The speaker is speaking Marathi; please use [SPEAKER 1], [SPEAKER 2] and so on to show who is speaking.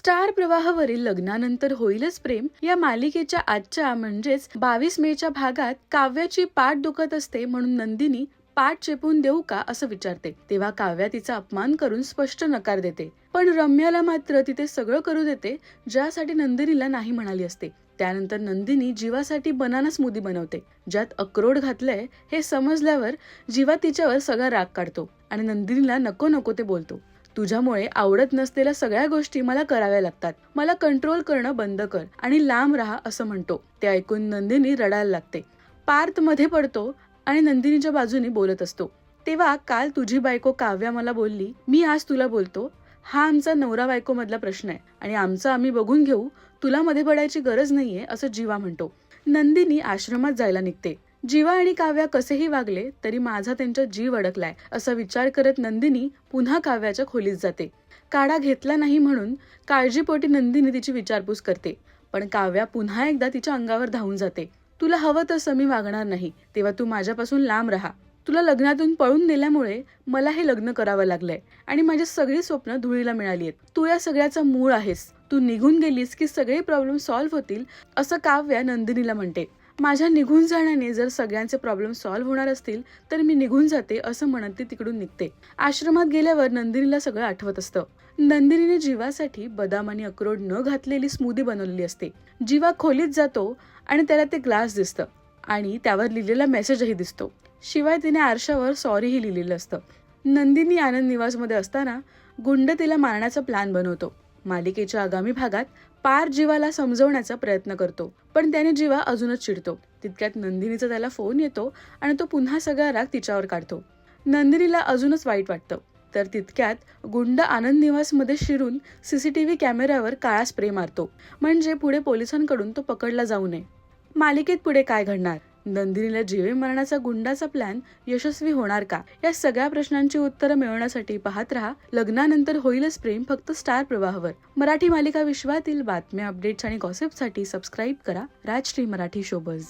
[SPEAKER 1] स्टार प्रवाहावरील लग्नानंतर होईलच प्रेम. या मालिकेच्या आजच्या म्हणजेच बावीस मेच्या भागात काव्याची पाठ दुखत असते म्हणून नंदिनी पाठ चेपून देऊ का असं विचारते. तेव्हा काव्या तिचा अपमान करून स्पष्ट नकार देते. पण रम्याला मात्र तिथे सगळं करू देते ज्यासाठी नंदिनीला नाही म्हणाली असते. त्यानंतर नंदिनी जीवासाठी बनाना स्मूदी बनवते. ज्यात अक्रोड घातलंय हे समजल्यावर जीवा तिच्यावर सगळा राग काढतो आणि नंदिनीला नको नको ते बोलतो. तुझ्यामुळे आवडत नसलेल्या सगळ्या गोष्टी मला कराव्या लागतात. मला कंट्रोल करणं बंद कर आणि लांब राहा असं म्हणतो. ते ऐकून नंदिनी रडायला लागते. पार्थमध्ये पडतो आणि नंदिनीच्या बाजूने बोलत असतो. तेव्हा काल तुझी बायको काव्या मला बोलली. मी आज तुला बोलतो. हा आमचा नवरा बायको मधला प्रश्न आहे. आणि आमचा आम्ही बघून घेऊ. तुला मध्ये पडायची गरज नाहीये असं जीवा म्हणतो. नंदिनी आश्रमात जायला निघते. जीवा आणि काव्या कसेही वागले तरी माझा त्यांच्या जीव अडकलाय असा विचार करत नंदिनी पुन्हा काव्याच्या खोलीत जाते. काढा घेतला नाही म्हणून काळजीपोटी नंदिनी तिची विचारपूस करते पण काव्या पुन्हा एकदा तिच्या अंगावर धावून जाते. तुला हवं तसं मी वागणार नाही तेव्हा तू माझ्यापासून लांब राहा. तुला लग्नातून पळून नेल्यामुळे मला हे लग्न करावं लागलंय आणि माझी सगळी स्वप्न धुळीला मिळाली आहेत. तू या सगळ्याचा मूळ आहेस. तू निघून गेलीस की सगळे प्रॉब्लेम सॉल्व्ह होतील असं काव्या नंदिनीला म्हणते. माझ्या निघून जाण्याने जर सगळ्यांचे प्रॉब्लेम सॉल्व्ह होणार असतील तर मी निघून जाते असं म्हणत ती तिकडून निघते. आश्रमात गेल्यावर नंदिनीला सगळं आठवत असतं. नंदिनीने जीवासाठी बदाम आणि अक्रोड न घातलेली स्मूदी बनवलेली असते. जीवा खोलीत जातो आणि त्याला ते ग्लास दिसतं आणि त्यावर लिहिलेला मेसेजही दिसतो. शिवाय तिने आरशावर सॉरीही लिहिलेलं असतं. नंदिनी आनंद निवासमध्ये असताना गुंड तिला मारण्याचा प्लॅन बनवतो. मालिकेच्या आगामी भागात पार जीवाला समजवण्याचा प्रयत्न करतो. पण त्याने जीवा अजूनच चिडतो. तितक्यात नंदिनीचा त्याला फोन येतो आणि तो पुन्हा सगळा राग तिच्यावर काढतो. नंदिनीला अजूनच वाईट वाटतं. तर तितक्यात गुंड आनंद निवासमध्ये शिरून सीसीटीव्ही कॅमेऱ्यावर काळा स्प्रे मारतो. म्हणजे पुढे पोलिसांकडून तो पकडला जाऊ नये. मालिकेत पुढे काय घडणार? नंदिनीला जीवे मरणाचा गुंडाचा प्लॅन यशस्वी होणार का? या सगळ्या प्रश्नांची उत्तरं मिळवण्यासाठी पाहत रहा. लग्नानंतर होईलच प्रेम फक्त स्टार प्रवाहावर. मराठी मालिका विश्वातील बातम्या अपडेट्स आणि गॉसिपसाठी सबस्क्राईब करा. राजश्री मराठी शोबज